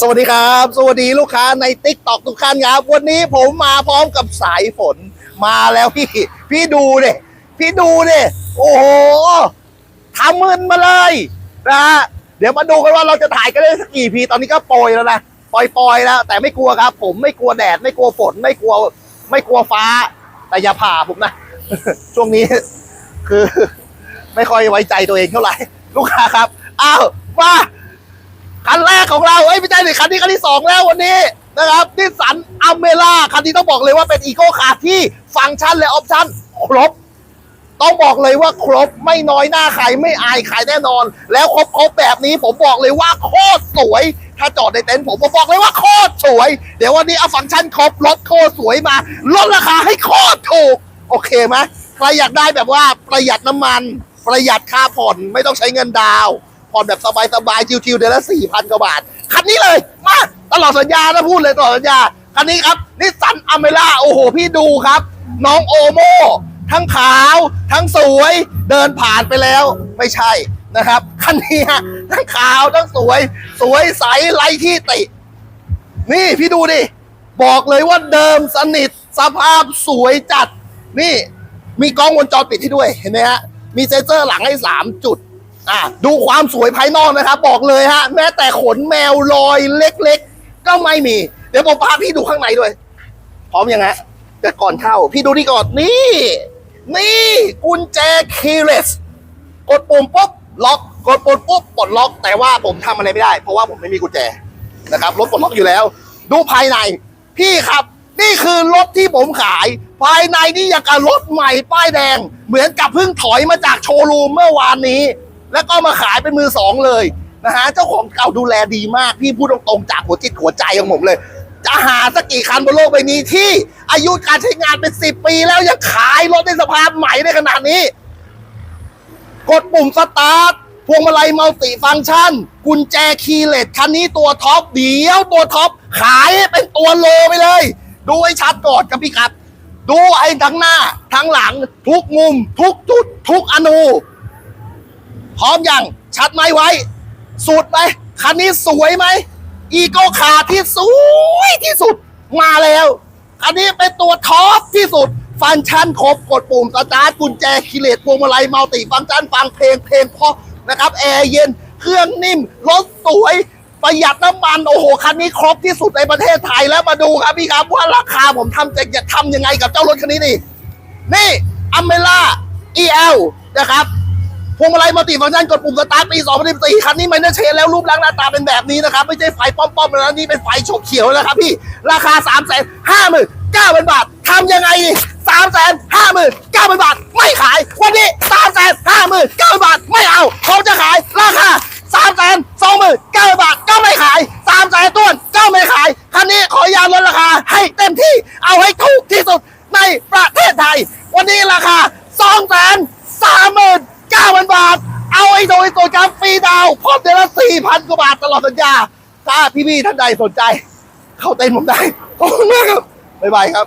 สวัสดีครับ สวัสดีลูกค้าในติ๊กต็อกทุกท่านครับ วันนี้ผมมาพร้อมกับสายฝนมาแล้วพี่ พี่ดูดิพี่ดูดิโอ้โหทำมึนมาเลยนะฮะเดี๋ยวมาดูกันว่าเราจะถ่ายกันได้สักกี่พีตอนนี้ก็โปรยแล้วนะปล่อยๆแล้ว แต่ไม่กลัวครับ ผมไม่กลัวแดดไม่กลัวฝนไม่กลัว ไม่กลัวฟ้า แต่อย่าผ่าผมนะ ช่วงนี้คือ ไม่ค่อยไว้ใจตัวเองเท่าไหร่ ลูกค้าครับ อ้าวมา คันแรกของเราเอ้ยไม่ใช่ดิคันนี้คันที่สองแล้ววันนี้นะครับนิสสันอเมร่าคันนี้ต้องบอกเลยว่าเป็นอีโก้คาร์ที่ฟังก์ชันและออปชั่นครบ ต้องบอกเลยว่าครบไม่น้อยหน้าใครไม่อายใครแน่นอน แล้วครบครบแบบนี้ผมบอกเลยว่าโคตรสวย ถ้าจอดในเต็นท์ผมผมบอกเลยว่าโคตรสวย เดี๋ยววันนี้เอาฟังก์ชันครบรถโคตรสวยมาลดราคาให้โคตรถูกโอเคไหมใครอยากได้แบบว่าประหยัดน้ำมัน ประหยัดค่าผ่อนไม่ต้องใช้เงินดาว ผ่อนแบบสบายๆชิวๆเดือนละสี่พันกว่าบาท คันนี้เลย มาตลอดสัญญานะพูดเลยตลอดสัญญา คันนี้ครับนิสสันอเมร่าโอ้โห พี่ดูครับ น้องโอโมทั้งขาวทั้งสวยเดินผ่านไปแล้วไม่ใช่นะครับ คันนี้ฮะทั้งขาวทั้งสวย สวยใสไร้ที่ติ นี่พี่ดูดิ บอกเลยว่าเดิมสนิทสภาพสวยจัด นี่มีกล้องวงจรปิดให้ด้วยเห็นไหมฮะมีเซ็นเซอร์หลังให้สามจุด อะดูความสวยภายนอกนะครับ บอกเลยฮะ แม้แต่ขนแมวรอยเล็กๆ ก็ไม่มี เดี๋ยวผมพาพี่ดูข้างในด้วย พร้อมยังฮะแต่ก่อนเข้า พี่ดูนี่ก่อนนี่ นี่กุญแจคีย์เลสกดปุ่มปุ๊บล็อกกดปุ่มปุ๊บปลดล็อก แต่ว่าผมทำอะไรไม่ได้ เพราะว่าผมไม่มีกุญแจนะครับรถปลดล็อกอยู่แล้ว ดูภายใน พี่ครับ นี่คือรถที่ผมขาย ภายในนี่อย่างกับรถใหม่ป้ายแดง เหมือนกับเพิ่งถอยมาจากโชว์รูมเมื่อวานนี้ แล้วก็มาขายเป็นมือสองเลยนะฮะเจ้าของเก่าดูแลดีมากพี่พูดตรงๆจากหัวจิตหัวใจของผมเลย จะหาสักกี่คันบนโลกใบนี้ที่อายุการใช้งานเป็นสิบปีแล้วยังขายรถในสภาพใหม่ได้ขนาดนี้ กดปุ่มสตาร์ทพวงมาลัยมัลติฟังก์ชัน กุญแจคีย์เลสคันนี้ตัวท็อปเดียวตัวท็อปขายเป็นตัวโลไปเลย ดูให้ชัดก่อนครับพี่ครับ ดูไอ้ทั้งหน้าทั้งหลัง ทุกมุม ทุกจุด ทุกอนู พร้อมยังชัดไหมไว้ สุดไหมคันนี้สวยไหมอีโก้คาที่สวยที่สุดมาแล้วอันนี้เป็นตัวท็อปที่สุด ฟังก์ชันครบกดปุ่มสตาร์ทกุญแจคีย์เลสพวงมาลัยมัลติฟังก์ชันฟังเพลงเพลงเพราะนะครับแอร์เย็นเครื่องนิ่มรถสวยประหยัดน้ำมันโอ้โหคันนี้ครบที่สุดในประเทศไทยแล้วมาดูครับพี่ครับว่าราคาผมทำจะจะทำยังไงกับเจ้ารถคันนี้นี่นี่อเมล่า EL นะครับ พวงมาลัยมัลติฟังก์ชันกดปุ่มสตาร์ทปี2014คันนี้ไม่ได้เชนแล้วรูปร่างหน้าตาเป็นแบบนี้นะครับ ไม่ใช่ไฟป้อมๆแล้วนี่เป็นไฟฉกเขียวแล้วครับพี่ ราคา 3 5 9 0 0 0 บาททำยังไงดี3 5 9 0 0 0 บาท ไม่ขาย วันนี้ 3 5 9 0 0 0 บาท ไม่เอาเขาจะขายราคา3 2 9 0 0 0 บาท ก็ไม่ขาย3แสนต้วนก็ไม่ขาย คันนี้ขออนุญาลดราคาให้เต็มที่เอาให้ถูกที่สุดในประเทศไทย วันนี้ราคา2 3 0 0 0 0 เอาไอ้โดยตัวกาฟฟรีดาวพร้อมเดือนละสี่พันกว่าบาทตลอดสัญญา ถ้าพี่ๆท่านใดสนใจ เข้าเต็นท์ผมได้ ขอบคุณมากครับ บ๊ายบายครับ